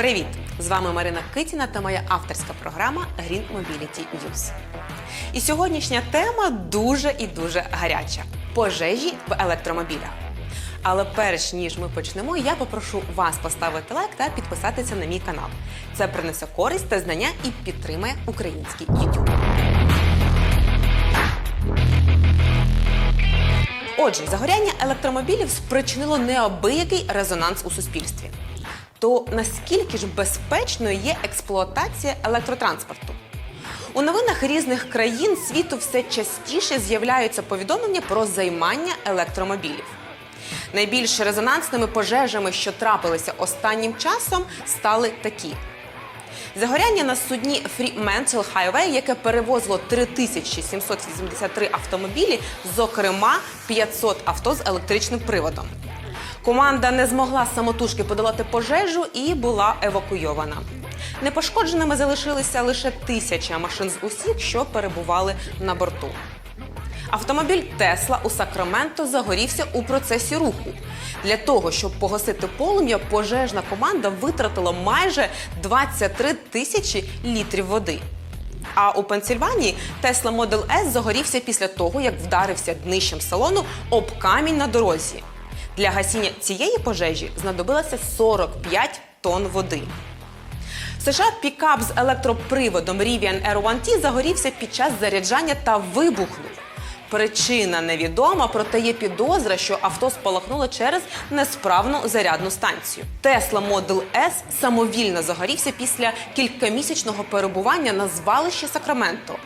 Привіт! З вами Марина Китіна та моя авторська програма Green Mobility News. І сьогоднішня тема дуже і дуже гаряча пожежі в електромобілях. Але перш ніж ми почнемо, я попрошу вас поставити лайк та підписатися на мій канал. Це принесе користь та знання і підтримає український YouTube. Отже, загоряння електромобілів спричинило неабиякий резонанс у суспільстві. То наскільки ж безпечною є експлуатація електротранспорту? У новинах різних країн світу все частіше з'являються повідомлення про займання електромобілів. Найбільш резонансними пожежами, що трапилися останнім часом, стали такі: Загоряння на судні Fremantle Highway, яке перевозило 3783 автомобілі, зокрема 500 авто з електричним приводом. Команда не змогла самотужки подолати пожежу і була евакуйована. Непошкодженими залишилися лише тисяча машин з усіх, що перебували на борту. Автомобіль Тесла у Сакраменто загорівся у процесі руху. Для того, щоб погасити полум'я, пожежна команда витратила майже 23 тисячі літрів води. А у Пенсільванії Tesla Model S загорівся після того, як вдарився днищем салону об камінь на дорозі. Для гасіння цієї пожежі знадобилося 45 тонн води. В США пікап з електроприводом Rivian R1T загорівся під час заряджання та вибухнув. Причина невідома, проте є підозра, що авто спалахнуло через несправну зарядну станцію. Tesla Model S самовільно загорівся після кількомісячного перебування на звалищі Сакраменто.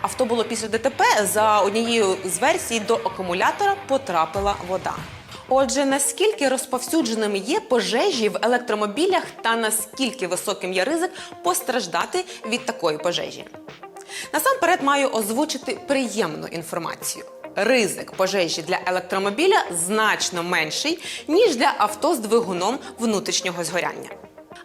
Авто було після ДТП. За однією з версій до акумулятора потрапила вода. Отже, наскільки розповсюдженими є пожежі в електромобілях та наскільки високим є ризик постраждати від такої пожежі? Насамперед маю озвучити приємну інформацію. Ризик пожежі для електромобіля значно менший, ніж для авто з двигуном внутрішнього згоряння.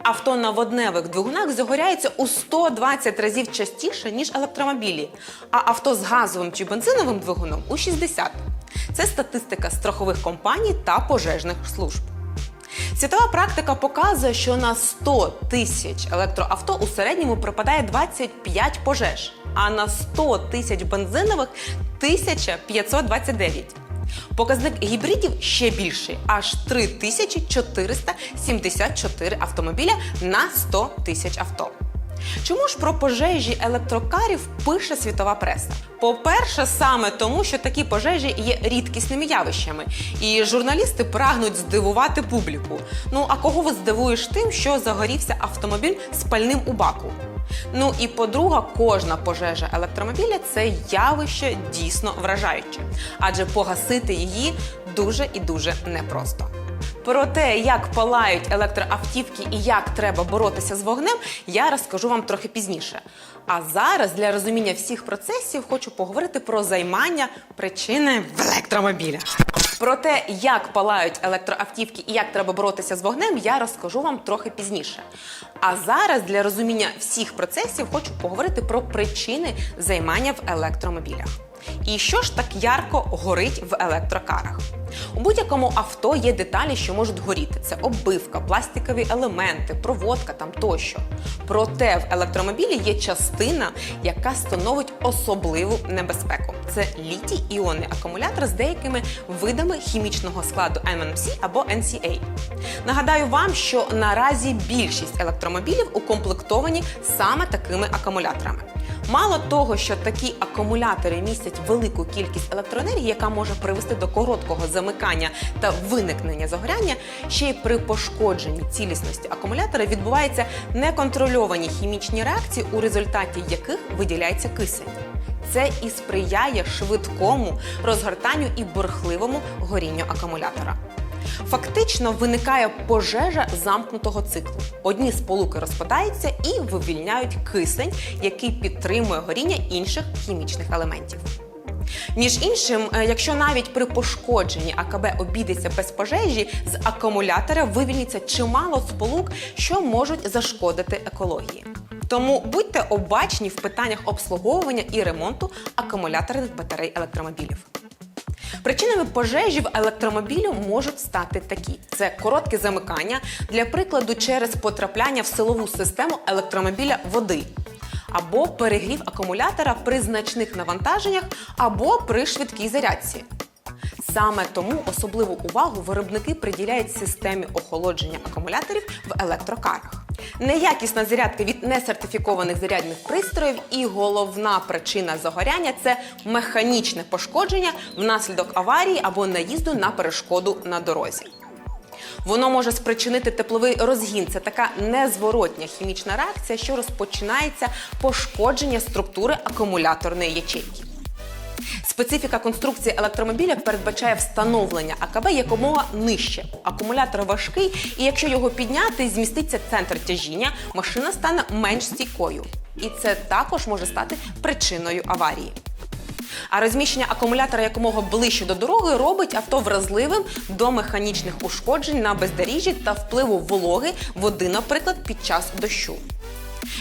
Авто на водневих двигунах загоряється у 120 разів частіше, ніж електромобілі, а авто з газовим чи бензиновим двигуном у 60. Це статистика страхових компаній та пожежних служб. Світова практика показує, що на 100 тисяч електроавто у середньому припадає 25 пожеж, а на 100 тисяч бензинових 1529. Показник гібридів ще більший аж 3474 автомобіля на 100 тисяч авто. Чому ж про пожежі електрокарів пише світова преса? По-перше, саме тому, що такі пожежі є рідкісними явищами, і журналісти прагнуть здивувати публіку. Ну а кого ви здивуєш тим, що загорівся автомобіль з пальним у баку? Ну і по-друге, кожна пожежа електромобіля це явище дійсно вражаюче, адже погасити її дуже і дуже непросто. Про те, як палають електроавтівки і як треба боротися з вогнем, я розкажу вам трохи пізніше. А зараз для розуміння всіх процесів хочу поговорити про займання причини в електромобілях. Про те, як палають електроавтівки і як треба боротися з вогнем, я розкажу вам трохи пізніше. А зараз для розуміння всіх процесів хочу поговорити про причини займання в електромобілях. І що ж так ярко горить в електрокарах? У будь-якому авто є деталі, що можуть горіти: це оббивка, пластикові елементи, проводка там тощо. Проте в електромобілі є частина, яка становить особливу небезпеку. Це літій іонний акумулятор з деякими видами хімічного складу MNC або NCA. Нагадаю вам, що наразі більшість електромобілів укомплектовані саме такими акумуляторами. Мало того, що такі акумулятори містять велику кількість електроенергії, яка може привести до короткого замикання та виникнення загоряння, ще й при пошкодженні цілісності акумулятора відбуваються неконтрольовані хімічні реакції, у результаті яких виділяється кисень. Це і сприяє швидкому розгортанню і бурхливому горінню акумулятора. Фактично виникає пожежа замкнутого циклу. Одні сполуки розпадаються і вивільняють кисень, який підтримує горіння інших хімічних елементів. Між іншим, е, якщо навіть при пошкодженні АКБ обійдеться без пожежі, з акумулятора вивільниться чимало сполук, що можуть зашкодити екології. Тому будьте обачні в питаннях обслуговування і ремонту акумуляторних батарей електромобілів. Причинами пожежі в електромобілі можуть стати такі: це коротке замикання, для прикладу, через потрапляння в силову систему електромобіля води, або перегрів акумулятора при значних навантаженнях, або при швидкій зарядці. Саме тому особливу увагу виробники приділяють системі охолодження акумуляторів в електрокарах. Неякісна зарядка від несертифікованих зарядних пристроїв і головна причина загоряння це механічне пошкодження внаслідок аварії або наїзду на перешкоду на дорозі. Воно може спричинити тепловий розгін. Це така незворотня хімічна реакція, що розпочинається пошкодження структури акумуляторної ячейки. Специфіка конструкції електромобіля передбачає встановлення АКБ якомога нижче. Акумулятор важкий, і якщо його підняти, зміститься центр тяжіння, машина стане менш стійкою. І це також може стати причиною аварії. А розміщення акумулятора якомога ближче до дороги робить авто вразливим до механічних ушкоджень на бездоріжжі та впливу вологи, води, наприклад, під час дощу.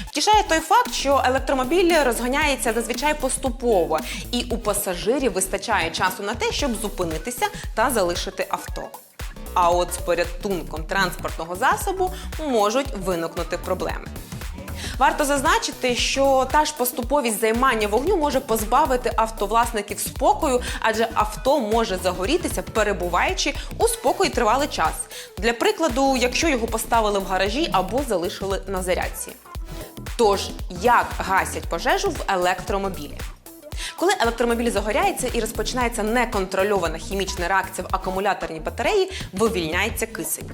Втішає той факт, що електромобіль розганяється зазвичай поступово, і у пасажирів вистачає часу на те, щоб зупинитися та залишити авто. А от з порятунком транспортного засобу можуть виникнути проблеми. Варто зазначити, що та ж поступовість займання вогню може позбавити автовласників спокою, адже авто може загорітися, перебуваючи у спокої тривалий час. Для прикладу, якщо його поставили в гаражі або залишили на зарядці. Тож, як гасять пожежу в електромобілі? Коли електромобіль загоряється і розпочинається неконтрольована хімічна реакція в акумуляторній батареї, вивільняється кисень.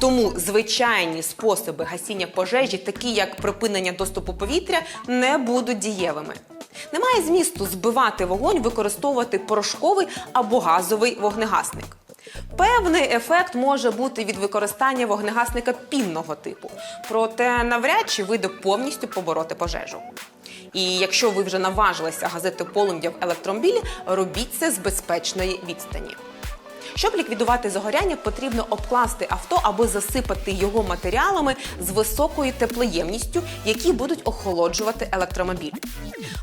Тому звичайні способи гасіння пожежі, такі як припинення доступу повітря, не будуть дієвими. Немає змісту збивати вогонь, використовувати порошковий або газовий вогнегасник. Певний ефект може бути від використання вогнегасника пінного типу, проте навряд чи вийде повністю побороти пожежу. І якщо ви вже наважилися газети полум'я в електромобілі, робіть це з безпечної відстані. Щоб ліквідувати загоряння, потрібно обкласти авто або засипати його матеріалами з високою теплоємністю, які будуть охолоджувати електромобіль.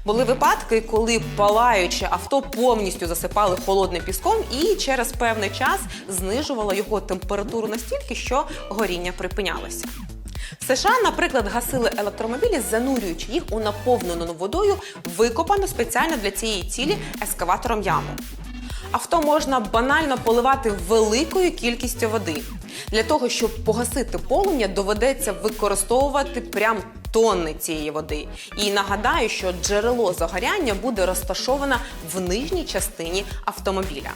Були випадки, коли палаюче авто повністю засипали холодним піском і через певний час знижувало його температуру настільки, що горіння припинялося. США, наприклад, гасили електромобілі, занурюючи їх у наповнену водою, викопану спеціально для цієї цілі ескаватором яму. Авто можна банально поливати великою кількістю води. Для того, щоб погасити полум'я, доведеться використовувати прям тонни цієї води. І нагадаю, що джерело загоряння буде розташоване в нижній частині автомобіля.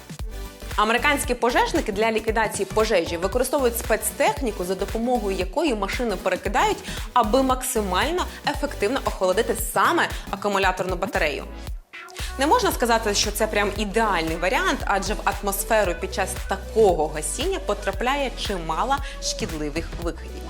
Американські пожежники для ліквідації пожежі використовують спецтехніку, за допомогою якої машини перекидають, аби максимально ефективно охолодити саме акумуляторну батарею. Не можна сказати, що це прям ідеальний варіант, адже в атмосферу під час такого гасіння потрапляє чимало шкідливих викидів.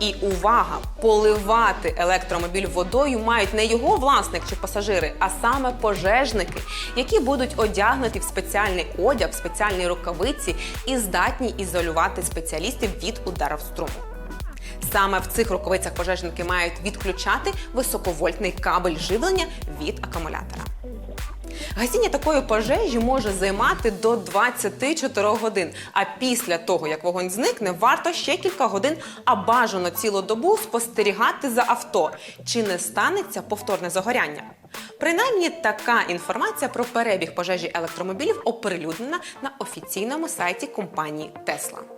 І увага! Поливати електромобіль водою мають не його власник чи пасажири, а саме пожежники, які будуть одягнуті в спеціальний одяг, в спеціальні рукавиці і здатні ізолювати спеціалістів від ударів струму. Саме в цих рукавицях пожежники мають відключати високовольтний кабель живлення від акумулятора. Гасіння такої пожежі може займати до 24 годин. А після того, як вогонь зникне, варто ще кілька годин, а бажано цілу добу спостерігати за авто, чи не станеться повторне загоряння. Принаймні, така інформація про перебіг пожежі електромобілів оприлюднена на офіційному сайті компанії Tesla.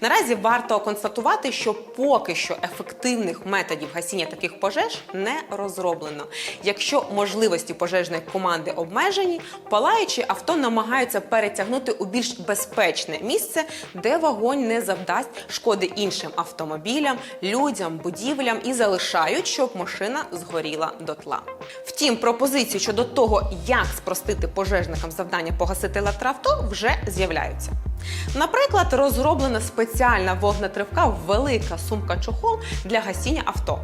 Наразі варто констатувати, що поки що ефективних методів гасіння таких пожеж не розроблено. Якщо можливості пожежної команди обмежені, палаючі авто намагаються перетягнути у більш безпечне місце, де вогонь не завдасть шкоди іншим автомобілям, людям, будівлям і залишають, щоб машина згоріла дотла. Втім, пропозиції щодо того, як спростити пожежникам завдання погасити електроавто, вже з'являються. Наприклад, розроблена спеціальна вогнетривка велика сумка-чохол для гасіння авто.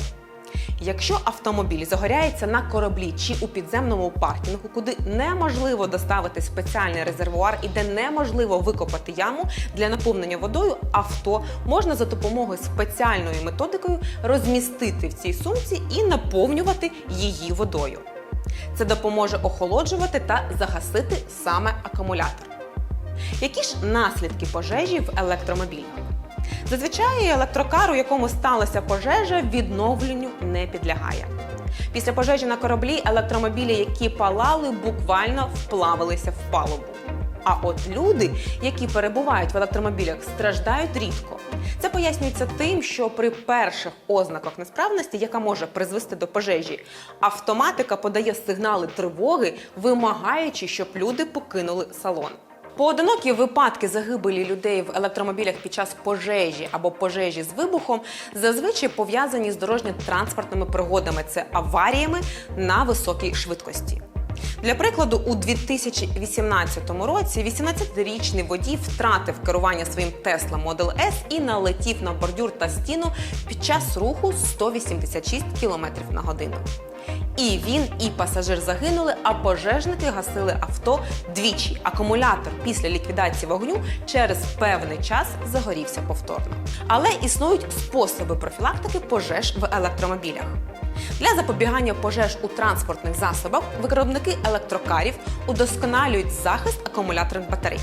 Якщо автомобіль загоряється на кораблі чи у підземному паркінгу, куди неможливо доставити спеціальний резервуар і де неможливо викопати яму для наповнення водою, авто можна за допомогою спеціальної методикою розмістити в цій сумці і наповнювати її водою. Це допоможе охолоджувати та загасити саме акумулятор. Які ж наслідки пожежі в електромобілі? Зазвичай електрокар, у якому сталася пожежа, відновленню не підлягає. Після пожежі на кораблі електромобілі, які палали, буквально вплавилися в палубу. А от люди, які перебувають в електромобілях, страждають рідко. Це пояснюється тим, що при перших ознаках несправності, яка може призвести до пожежі, автоматика подає сигнали тривоги, вимагаючи, щоб люди покинули салон. Поодинокі випадки загибелі людей в електромобілях під час пожежі або пожежі з вибухом зазвичай пов'язані з дорожньо-транспортними пригодами. Це аваріями на високій швидкості. Для прикладу, у 2018 році 18-річний водій втратив керування своїм Tesla Model S і налетів на бордюр та стіну під час руху 186 км на годину. І він, і пасажир загинули, а пожежники гасили авто двічі. Акумулятор після ліквідації вогню через певний час загорівся повторно. Але існують способи профілактики пожеж в електромобілях. Для запобігання пожеж у транспортних засобах виробники електрокарів удосконалюють захист акумуляторних батарей.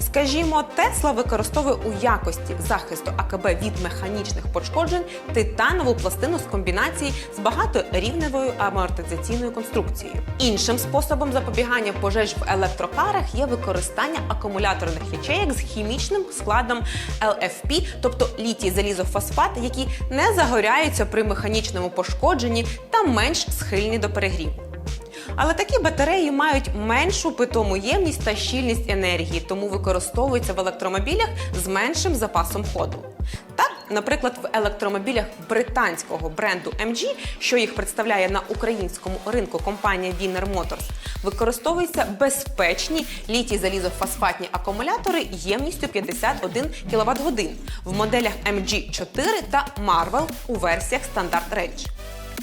Скажімо, Тесла використовує у якості захисту АКБ від механічних пошкоджень титанову пластину з комбінації з багаторівневою амортизаційною конструкцією. Іншим способом запобігання пожеж в електрокарах є використання акумуляторних ячеїк з хімічним складом LFP, тобто літій залізофосфат, які не загоряються при механічному пошкодженні та менш схильні до перегріву. Але такі батареї мають меншу питому ємність та щільність енергії, тому використовуються в електромобілях з меншим запасом ходу. Так, наприклад, в електромобілях британського бренду MG, що їх представляє на українському ринку компанія Wiener Motors, використовуються безпечні літій залізофосфатні акумулятори ємністю 51 кВт годин в моделях MG4 та Marvel у версіях Standard Range.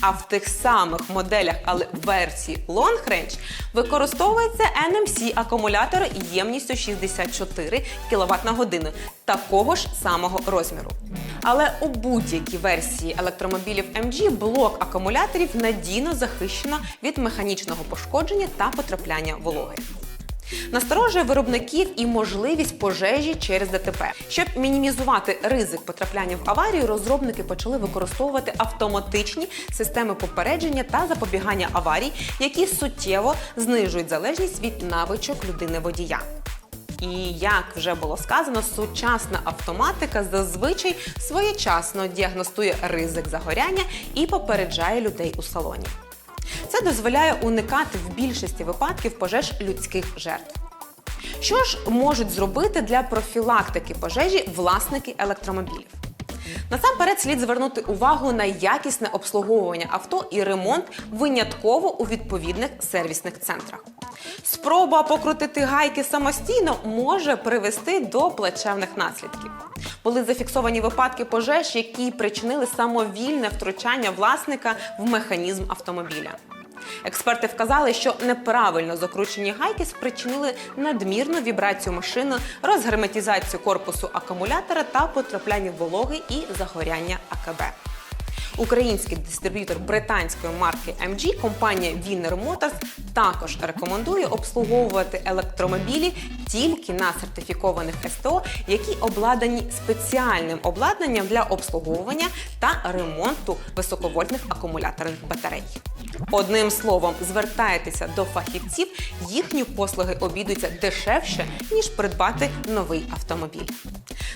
А в тих самих моделях, але версії Long Range, використовується NMC акумулятор ємністю 64 кВт на годину такого ж самого розміру. Але у будь-якій версії електромобілів MG блок акумуляторів надійно захищено від механічного пошкодження та потрапляння вологи. Насторожує виробників і можливість пожежі через ДТП. Щоб мінімізувати ризик потрапляння в аварію, розробники почали використовувати автоматичні системи попередження та запобігання аварій, які суттєво знижують залежність від навичок людини водія. І як вже було сказано, сучасна автоматика зазвичай своєчасно діагностує ризик загоряння і попереджає людей у салоні. Це дозволяє уникати в більшості випадків пожеж людських жертв. Що ж можуть зробити для профілактики пожежі власники електромобілів? Насамперед слід звернути увагу на якісне обслуговування авто і ремонт винятково у відповідних сервісних центрах. Спроба покрутити гайки самостійно може привести до плачевних наслідків. Були зафіксовані випадки пожеж, які причинили самовільне втручання власника в механізм автомобіля. Експерти вказали, що неправильно закручені гайки спричинили надмірну вібрацію машини, розгерметизацію корпусу акумулятора та потрапляння вологи і загоряння АКБ. Український дистриб'ютор британської марки MG, компанія Wiener Motors, також рекомендує обслуговувати електромобілі тільки на сертифікованих СТО, які обладнані спеціальним обладнанням для обслуговування та ремонту високовольтних акумуляторних батарей. Одним словом, звертайтеся до фахівців, їхні послуги обійдуться дешевше, ніж придбати новий автомобіль.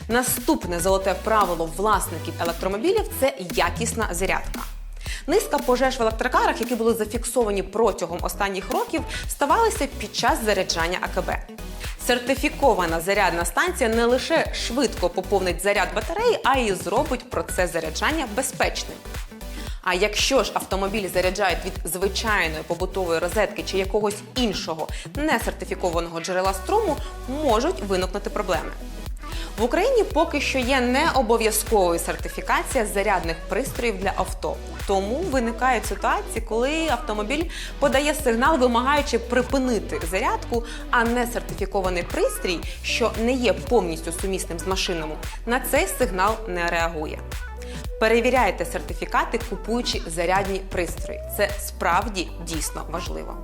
Наступне золоте правило власників електромобілів це якісна зарядка. Низка пожеж в електрокарах, які були зафіксовані протягом останніх років, ставалися під час заряджання АКБ. Сертифікована зарядна станція не лише швидко поповнить заряд батареї, а й зробить процес заряджання безпечним. А якщо ж автомобіль заряджають від звичайної побутової розетки чи якогось іншого несертифікованого джерела струму, можуть виникнути проблеми. В Україні поки що є не обов'язковою сертифікація зарядних пристроїв для авто. Тому виникають ситуації, коли автомобіль подає сигнал, вимагаючи припинити зарядку, а не сертифікований пристрій, що не є повністю сумісним з машинами, на цей сигнал не реагує. Перевіряйте сертифікати, купуючи зарядні пристрої. Це справді дійсно важливо.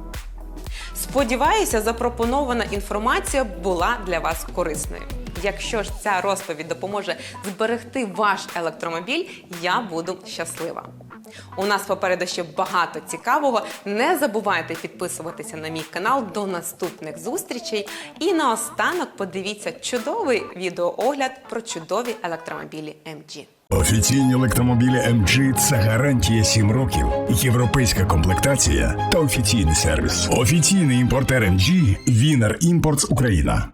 Сподіваюся, запропонована інформація була для вас корисною. Якщо ж ця розповідь допоможе зберегти ваш електромобіль, я буду щаслива. У нас попереду ще багато цікавого. Не забувайте підписуватися на мій канал до наступних зустрічей. І наостанок подивіться чудовий відеоогляд про чудові електромобілі MG. Офіційні електромобілі MG – це гарантія 7 років, європейська комплектація та офіційний сервіс. Офіційний імпортер MG – Вінер Імпортс Україна.